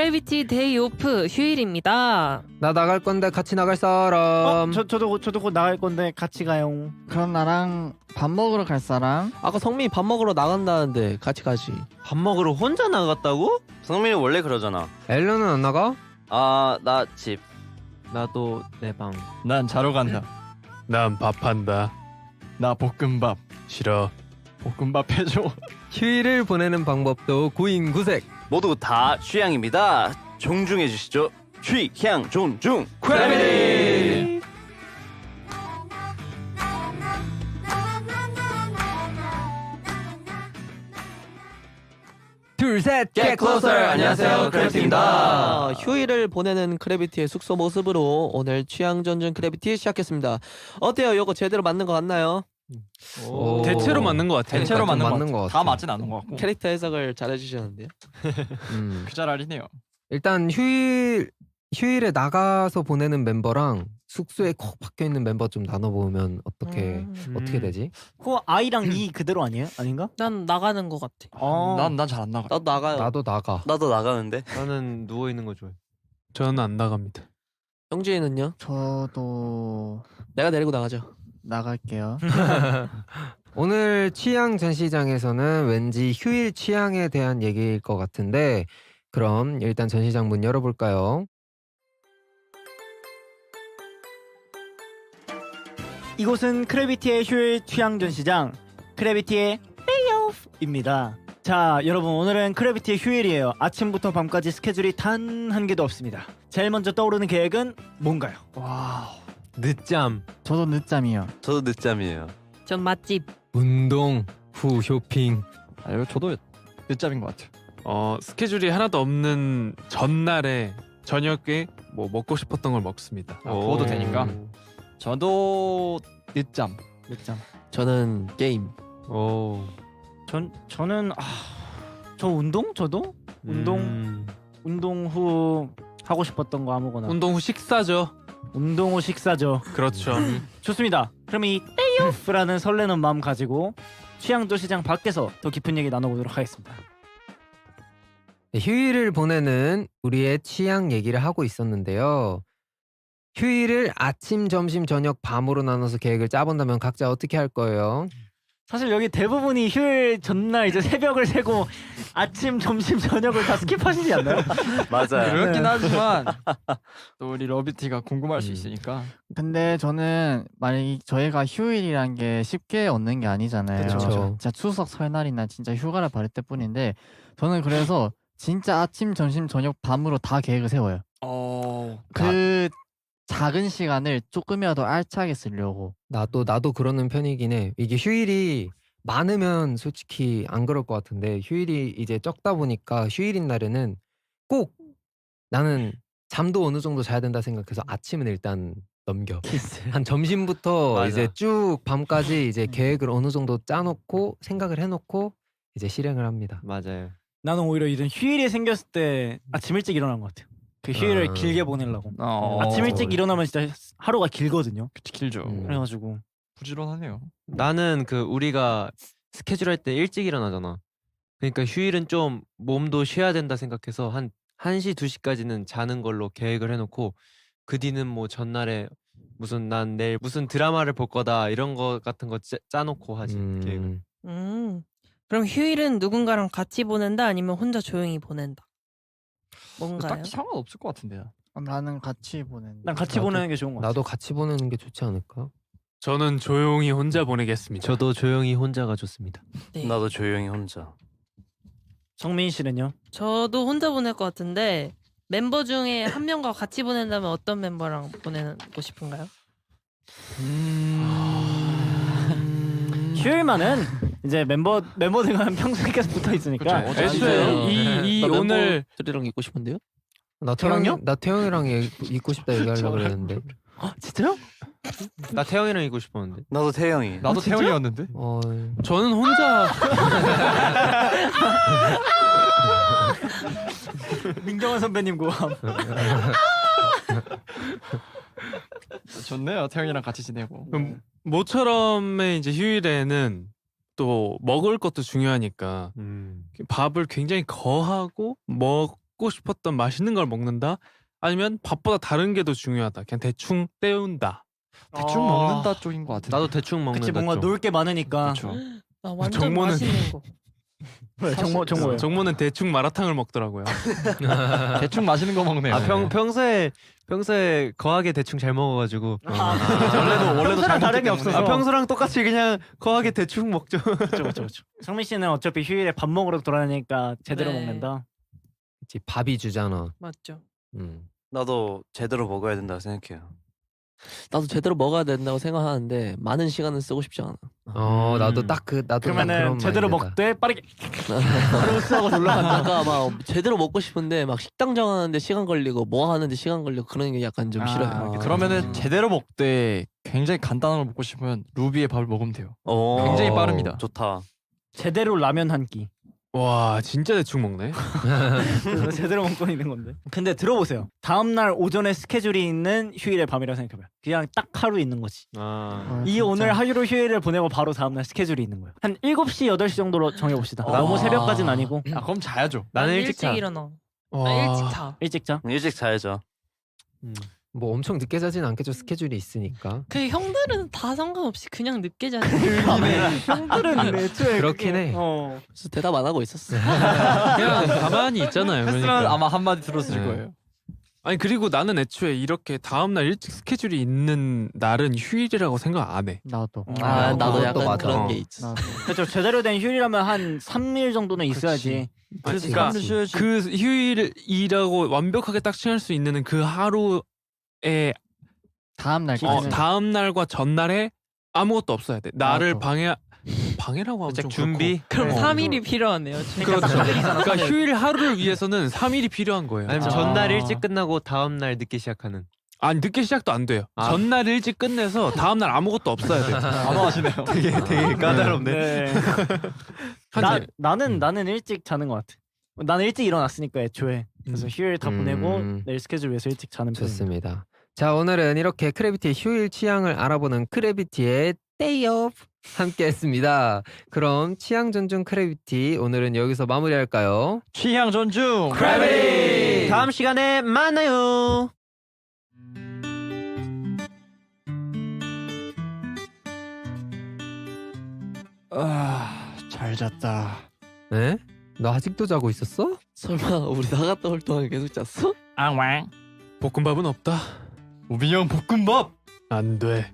크래비티 데이 오프 휴일입니다. 나 나갈 건데 같이 나갈 사람. 어, 저 저도 곧- 저도 곧 나갈 건데 같이 가요. 그럼 나랑 밥 먹으러 갈 사람? 아까 성민이 밥 먹으러 나간다는데 같이 가지. 밥 먹으러 혼자 나갔다고? 성민이 원래 그러잖아. 앨런은 안 나가? 아, 나 집. 나도 내 방. 난 자러 간다. 난 밥한다. 나 볶음밥. 싫어. 볶음밥 해줘. 휴일을 보내는 방법도 구인구색. 모두 다 취향입니다. 존중해 주시죠. 취향 존중. 크래비티! 둘셋 Get closer. 안녕하세요, 크래비티입니다. 아, 휴일을 보내는 크래비티의 숙소 모습으로 오늘 취향 전전 크래비티 시작했습니다. 어때요? 이거 제대로 맞는 거 같나요? 오. 대체로 맞는 것 같아. 대체로 좀 맞는, 맞는 것것 같아. 다. 맞진 않은 것 같고. 캐릭터 해석을 잘해주셨는데요. 음. 그 자랄이네요. 일단 휴일 휴일에 나가서 보내는 멤버랑 숙소에 콕 박혀 있는 멤버 좀 나눠 보면 어떻게 음, 어떻게 되지? 그거 아이랑 이 그대로 아니에요? 아닌가? 난 나가는 것 같아. 어. 난난 잘 안 나가. 나도 나가요. 나도 나가. 나도 나가는데. 나는 누워 있는 거 좋아해. 저는 안 나갑니다. 형진이는요? 저도 내가 내리고 나가죠. 나갈게요. 오늘 취향 전시장에서는 왠지 휴일 취향에 대한 얘기일 것 같은데 그럼 일단 전시장 문 열어볼까요? 이곳은 크래비티의 휴일 취향 전시장 크래비티의 페이오프입니다. 자, 여러분 오늘은 크래비티의 휴일이에요. 아침부터 밤까지 스케줄이 단 한 개도 없습니다. 제일 먼저 떠오르는 계획은 뭔가요? 와, 늦잠. 저도 늦잠이요. 저도 늦잠이에요. 전 맛집. 운동 후 쇼핑. 아, 이거 저도 늦잠인 것 같아. 어 스케줄이 하나도 없는 전날에 저녁에 뭐 먹고 싶었던 걸 먹습니다. 아, 구워도 오. 되니까. 저도 늦잠. 늦잠. 저는 게임. 오. 전 저는 아, 저 운동 저도 운동 음. 운동 후 하고 싶었던 거 아무거나 운동 후 식사죠. 운동 후 식사죠. 그렇죠. 좋습니다. 그럼 이 페이오프라는 설레는 마음 가지고 취향도 시장 밖에서 더 깊은 얘기 나눠보도록 하겠습니다. 네, 휴일을 보내는 우리의 취향 얘기를 하고 있었는데요. 휴일을 아침, 점심, 저녁, 밤으로 나눠서 계획을 짜본다면 각자 어떻게 할 거예요? 사실 여기 대부분이 휴일 전날 이제 새벽을 새고 아침, 점심, 저녁을 다 스킵하시지 않나요? 맞아요. 그렇긴 네. 하지만 또 우리 러비티가 궁금할 수 음. 있으니까. 근데 저는 만약에 저희가 휴일이란 게 쉽게 얻는 게 아니잖아요. 그쵸. 진짜 추석 설날이나 진짜 휴가를 받을 때뿐인데 저는 그래서 진짜 아침, 점심, 저녁, 밤으로 다 계획을 세워요. 어. 그 작은 시간을 조금이라도 알차게 쓰려고. 나도 나도 그러는 편이긴 해. 이게 휴일이 많으면 솔직히 안 그럴 것 같은데 휴일이 이제 적다 보니까 휴일인 날에는 꼭 나는 잠도 어느 정도 자야 된다 생각해서 아침은 일단 넘겨. 한 점심부터 맞아. 이제 쭉 밤까지 음. 이제 계획을 어느 정도 짜놓고 생각을 해놓고 이제 실행을 합니다. 맞아요. 나는 오히려 이런 휴일이 생겼을 때 아침 일찍 일어난 것 같아요. 그 휴일을 아. 길게 보내려고. 어. 아침 일찍 일어나면 진짜 하루가 길거든요. 그치, 길죠. 음. 그래가지고 부지런하네요. 나는 그 우리가 스케줄 할 때 일찍 일어나잖아. 그러니까 휴일은 좀 몸도 쉬어야 된다 생각해서 한 1시, 2시까지는 자는 걸로 계획을 해놓고 그 뒤는 뭐 전날에 무슨 난 내일 무슨 드라마를 볼 거다 이런 거 같은 거 짜, 짜놓고 하지 계획을. 음, 음. 그럼 휴일은 누군가랑 같이 보낸다 아니면 혼자 조용히 보낸다. 뭔가요? 딱히 상관없을 것 같은데. 나는 같이 보낸. 난 같이 나도- 보내는 게 좋은 것 같아. 나도 같이 보내는 게 좋지 않을까? 저는 조용히 혼자 보내겠습니다. 저도 조용히 혼자가 좋습니다. 네. 나도 조용히 혼자. 성민 씨는요? 저도 혼자 보낼 것 같은데 멤버 중에 한 명과 같이 보낸다면 어떤 멤버랑 보내고 싶은가요? 휴일만은 이제 멤버 멤버들과 평소에 계속 붙어 있으니까 그쵸. 애초에 이, 이나 오늘 멤버들이랑 있고 싶은데요? 나 태영이요? 태영이 나 태영이랑 얘기- 있고 싶다 얘기하려고 그랬는데. 어, 진짜요? 나 태영이랑 있고 싶었는데. 나도 태영이. 나도 진짜? 태영이었는데. 어, 저는 혼자 민경환 선배님 고함. 좋네요. 태영이랑 같이 지내고. 음, 모처럼의 이제 휴일에는 또 먹을 것도 중요하니까 음. 밥을 굉장히 거하고 먹 먹고 싶었던 맛있는 걸 먹는다. 아니면 밥보다 다른 게 더 중요하다. 그냥 대충 때운다. 대충 어. 먹는다 쪽인 것 같은데. 나도 대충 먹는다. 그치 뭔가 쪽. 놀게 많으니까. 그렇죠. 나 완전 정모는- 맛있는 거. 왜 정모 정모예요. 정모는 대충 마라탕을 먹더라고요. 대충 맛있는 거 먹네요. 아 평, 평소에 평소에 거하게 대충 잘 먹어가지고 원래도 원래도 잘 다른 게 먹기 때문에. 없어서. 아, 평소랑 똑같이 그냥 거하게 대충 먹죠. 그렇죠, 그렇죠, 그렇죠. 상민 씨는 어차피 휴일에 밥 먹으러 돌아다니니까 제대로 네. 먹는다. 그치, 밥이 주잖아. 맞죠. 음. 나도 제대로 먹어야 된다고 생각해요. 나도 제대로 먹어야 된다고 생각하는데 많은 시간을 쓰고 싶지 않아. 어 나도 음. 딱 그 나도 딱 그러면은 그런 제대로 마인드다. 먹되 빠르게 바로 쓰고 놀러간다. 아까 막 제대로 먹고 싶은데 막 식당 정하는데 시간 걸리고 뭐 하는데 시간 걸리고 그런 게 약간 좀 아, 싫어요. 그쵸. 그러면은 제대로 먹되 굉장히 간단한 걸 먹고 싶으면 루비의 밥을 먹으면 돼요. 오, 굉장히 빠릅니다. 좋다. 제대로 라면 한 끼. 와 진짜 대충 먹네. 그래서 제대로 먹고 있는 건데. 근데 들어보세요. 다음 날 오전에 스케줄이 있는 휴일의 밤이라고 생각해봐요. 그냥 딱 하루 있는 거지. 아. 아, 이 진짜. 오늘 하루 휴일을 보내고 바로 다음 날 스케줄이 있는 거예요. 한 7시 8시 정도로 정해 봅시다. 너무 아. 새벽까지는 아니고 아 그럼 자야죠. 나는 난 일찍 자. 일어나. 와. 나 일찍 자. 일찍 자. 일찍 자야죠. 뭐 엄청 늦게 자진 않겠죠 스케줄이 있으니까. 그 형들은 다 상관없이 그냥 늦게 자지. 형들은 애초에 그렇긴 그게- 해. 어. 그래서 대답 안 하고 있었어. 그냥 가만히 있잖아요. 했으면 그러니까. 아마 한 마디 들었을 네. 거예요. 아니 그리고 나는 애초에 이렇게 다음 날 일찍 스케줄이 있는 날은 휴일이라고 생각 안 해. 나도. 아, 아, 나도 약간 맞아. 그런 어. 게 있어. 그렇죠. 제대로 된 휴일이라면 한 3일 정도는 있어야지. 그러니까 사람들 쉬어야지. 그 휴일이라고 완벽하게 딱 칭할 수 있는 그 하루 에 다음 날. 어, 다음 날과 전날에 아무것도 없어야 돼. 나를 맞아. 방해 방해라고 하면 좀 살짝 준비. 그럼 어. 3일이 필요하네요. 그렇고. 그렇죠. 그러니까 휴일 하루를 위해서는 3일이 필요한 거예요. 아니면 아. 전날 일찍 끝나고 다음 날 늦게 시작하는. 아니 늦게 시작도 안 돼요. 아. 전날 일찍 끝내서 다음 날 아무것도 없어야 돼요. 단호하시네요. 되게 되게 까다롭네. 네. 한 나, 일- 나는 음. 나는 일찍 자는 것 같아. 나는 일찍 일어났으니까 애초에. 그래서 음. 휴일 다 음. 보내고 내일 스케줄 위해서 일찍 자는 편입니다. 좋습니다. 자 오늘은 이렇게 크래비티의 휴일 취향을 알아보는 크래비티의 Day Off 함께했습니다. 그럼 취향 존중 크래비티 오늘은 여기서 마무리할까요? 취향 존중. 크래비티! 다음 시간에 만나요. 아, 잘 잤다. 네? 너 아직도 자고 있었어? 설마 우리 나갔다 올 동안 계속 잤어? 앙왕. 볶음밥은 없다. 우빈 형 볶음밥. 안 돼.